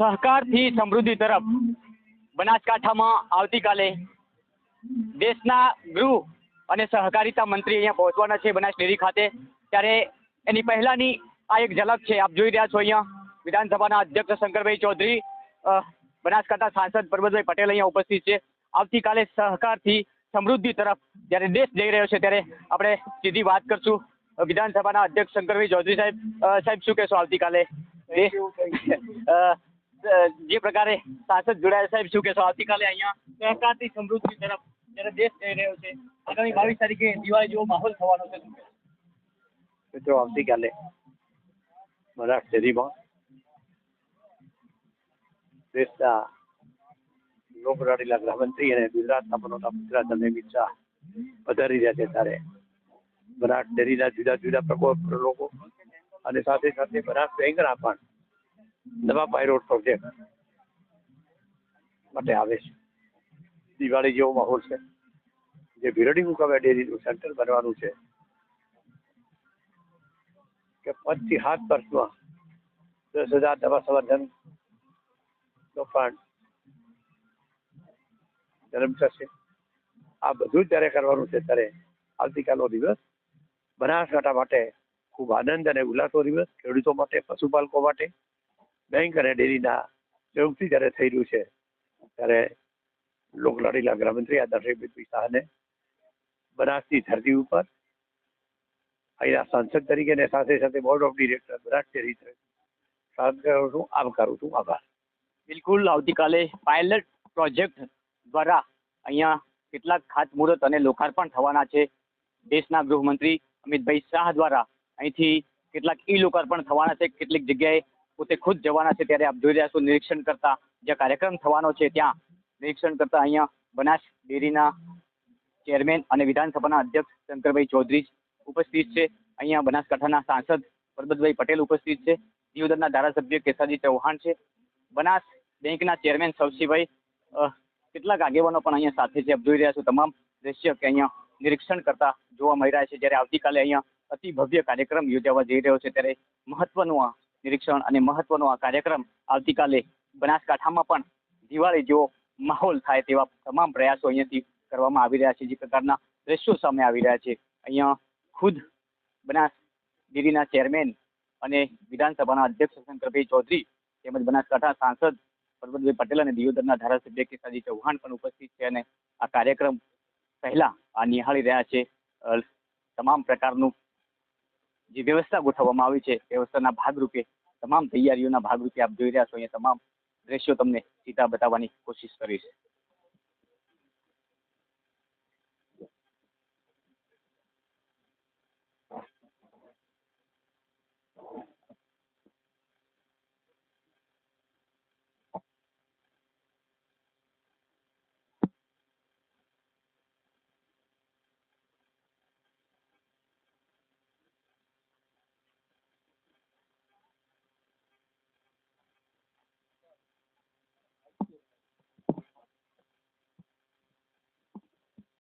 સહકારથી સમૃદ્ધિ તરફ બનાસકાંઠામાં આવતીકાલે દેશના ગૃહ અને સહકારિતા મંત્રી અહીંયા પહોંચવાના છે બનાસ ડેરી ખાતે. ત્યારે એની પહેલાની આ એક ઝલક છે. આપ જોઈ રહ્યા છો અહીંયા વિધાનસભાના અધ્યક્ષ શંકરભાઈ ચૌધરી બનાસકાંઠા સાંસદ પરબતભાઈ પટેલ અહીંયા ઉપસ્થિત છે. આવતીકાલે સહકારથી સમૃદ્ધિ તરફ જ્યારે દેશ જઈ રહ્યો છે ત્યારે આપણે સીધી વાત કરશું. વિધાનસભાના અધ્યક્ષ શંકરભાઈ ચૌધરી સાહેબ સાહેબ શું કહેશો આવતીકાલે? જે પ્રકારે સાંસદ જોડાયા સાહેબ શું કહેશો? આવતીકાલે અહીંયા સહકારથી સમૃદ્ધિ તરફ જ્યારે દેશ જઈ રહ્યો છે, આગામી બાવીસ તારીખે દિવાળી જેવો માહોલ થવાનો છે. મિત્રો, આવતીકાલે બનાસ શેરીમાં દેશના લોકલાડીલા ગૃહમંત્રી અને ગુજરાતના પનોતા પુત્ર અમિત શાહ પધારી રહ્યા છે ત્યારે. બનાસ ડેરીના જુદા જુદા પ્રકોપ લોકો અને સાથે સાથે બનાસ બેંકના પણ નવા પાયરોડ પ્રોજેક્ટ માટે આવે છે. દિવાળી જેવો માહોલ છે. જે ભીરડી મુકામે ડેરીનું સેન્ટર બનવાનું છે. કે પચથી સાત વર્ષમાં દસ હજાર નવા સંવર્ધન નો જન્મ થશે. આ બધું જ્યારે કરવાનું છે ત્યારે આવતીકાલનો દિવસ બનાસકાંઠા માટે ખૂબ આનંદ અને ઉલ્લાસો દિવસ. ખેડૂતો માટે, પશુપાલકો માટે બેંક અને ડેરીના સંયુક્તથી જ્યારે થઈ રહ્યું છે, ત્યારે લોકલાડીલા ગૃહમંત્રી આદર્શભાઈ શાહને બનાસની ધરતી ઉપર અહીંના સાંસદ તરીકે અને સાથે સાથે board of director Banas Dairy સ્વાગત કરું છું આવકારું છું, આભાર. બિલકુલ, આવતીકાલે પાયલટ પ્રોજેક્ટ દ્વારા અહીંયા કેટલાક ખાતમુહૂર્ત અને લોકાર્પણ થવાના છે. દેશના ગૃહમંત્રી અમિતભાઈ શાહ દ્વારા અહીંથી કેટલાક ઈ લોકાર્પણ થવાના છે, કેટલીક જગ્યાએ પોતે ખુદ જવાના છે ત્યારે આપ જોઈ રહ્યા છો નિરીક્ષણ કરતા જે કાર્યક્રમ થવાનો છે ત્યાં નિરીક્ષણ કરતા અહીંયા બનાસ ડેરીના ચેરમેન અને વિધાનસભાના અધ્યક્ષ શંકરભાઈ ચૌધરી ઉપસ્થિત છે. અહીંયા બનાસકાંઠાના સાંસદ પરબતભાઈ પટેલ ઉપસ્થિત છે. દિયોદરના ધારાસભ્ય કેસાજી ચૌહાણ છે. બનાસ બેંકના ચેરમેન સવસીભાઈ કેટલાક આગેવાનો પણ અહીંયા સાથે છે. જોઈ રહ્યા છો તમામ દ્રશ્ય કે અહીંયા નિરીક્ષણ કરતા જોવા મળી રહ્યા છે. જ્યારે આવતીકાલે અહીંયા અતિ ભવ્ય કાર્યક્રમ યોજાવા જઈ રહ્યો છે ત્યારે મહત્વનું આ નિરીક્ષણ અને મહત્વનો આ કાર્યક્રમ આવતીકાલે બનાસકાંઠામાં પણ દિવાળી જેવો માહોલ થાય તેવા તમામ પ્રયાસો અહીંયાથી કરવામાં આવી રહ્યા છે. જે પ્રકારના દ્રશ્યો સામે આવી રહ્યા છે. અહીંયા ખુદ બનાસ ડેરીના ચેરમેન અને વિધાનસભાના અધ્યક્ષ શંકરભાઈ ચૌધરી તેમજ બનાસકાંઠા સાંસદ પરબતભાઈ પટેલ અને દિયોદરના ધારાસભ્ય કેસાજી ચૌહાણ પણ ઉપસ્થિત છે અને આ કાર્યક્રમ પહેલા આ નિહાળી રહ્યા છે. તમામ પ્રકારનું જે વ્યવસ્થા ગોઠવવામાં આવી છે, વ્યવસ્થાના ભાગરૂપે તમામ તૈયારીઓના ભાગરૂપે આપ જોઈ રહ્યા છો, અહીંયા તમામ દ્રશ્યો તમને સીધા બતાવવાની કોશિશ કરીશ.